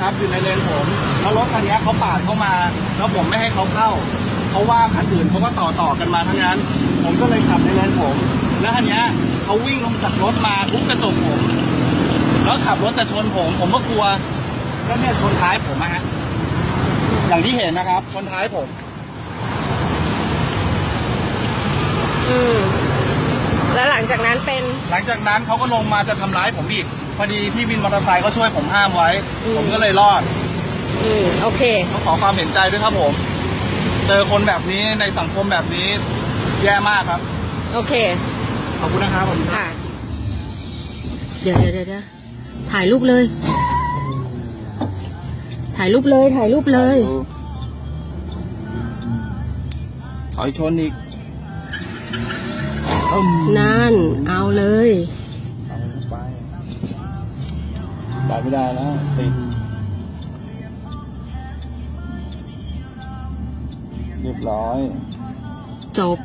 ครับอยู่ในเลนผมแล้วรถคันนี้เขาปาดเข้ามา แล้วผมไม่ให้เขาเข้า เพราะว่าคันอื่นเขาก็ต่อต่อกันมาทั้งนั้น ผมก็เลยขับในเลนผม แล้วคันนี้เขาวิ่งลงจากรถมาทุบกระจกผม แล้วขับรถจะชนผม ผมก็กลัวก็เนี่ยชนท้ายผมอะฮะอย่างที่เห็นนะครับชนท้ายผมอืมแล้วหลังจากนั้นเป็น หลังจากนั้นเขาก็ลงมาจะทำร้ายผมอีก พอดีพี่วินมอเตอร์ไซค์ก็ช่วยผมห้ามไว้ อืม ผมก็เลยรอดอืมโอเค ต้องขอความเห็นใจด้วยครับผม เจอคนแบบนี้ในสังคมแบบนี้แย่มากครับ โอเค ขอบคุณนะครับผมค่ะ เดี๋ยวเดี๋ยวเดี๋ยวเดี๋ยวถ่ายรูปเลย ถ่ายรูปเลย ถ่ายรูปเลย ถอยชนอีกตึ้มนั่น เอาเลย เอาไป ไปไม่ได้แล้วติดเรียบร้อย จบ